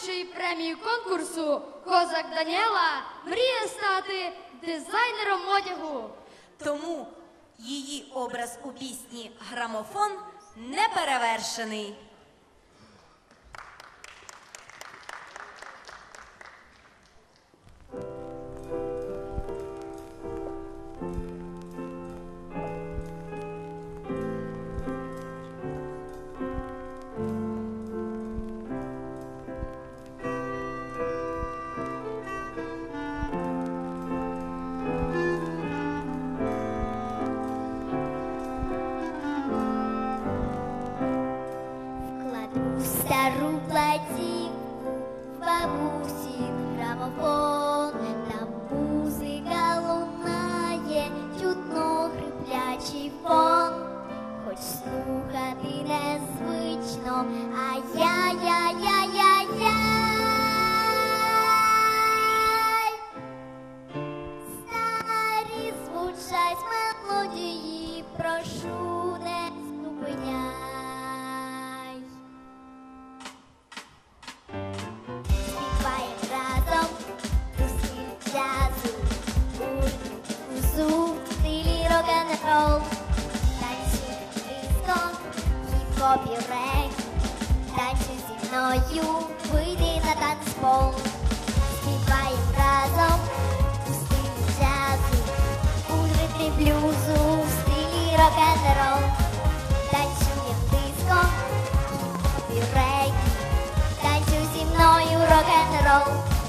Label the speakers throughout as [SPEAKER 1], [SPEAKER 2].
[SPEAKER 1] першої премії конкурсу Козак Даніела мріє стати дизайнером одягу.
[SPEAKER 2] Тому її образ у пісні Грамофон неперевершений.
[SPEAKER 3] Платівку бабусі грамофон, там музика лунає, чутно хриплячий фон, хоч слухати незвично, рек, танцюй зі мною, вийди на танцпол. Співаєм разом у стилі джазу, у ритмі блюзу, в стилі рок-н-рол, танцюєм диско, рек, танцюй зі мною рок-н-рол.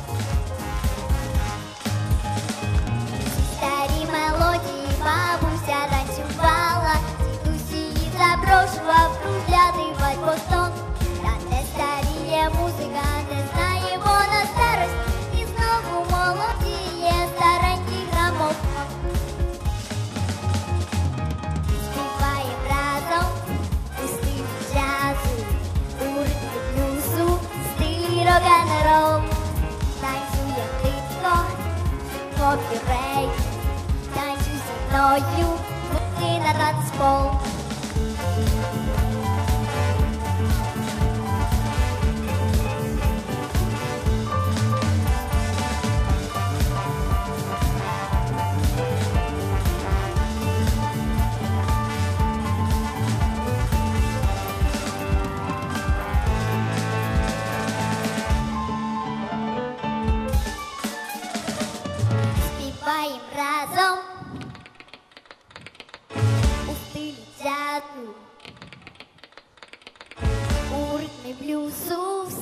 [SPEAKER 3] clock you. break Dinosaurs ignore you Cooking a dance blue so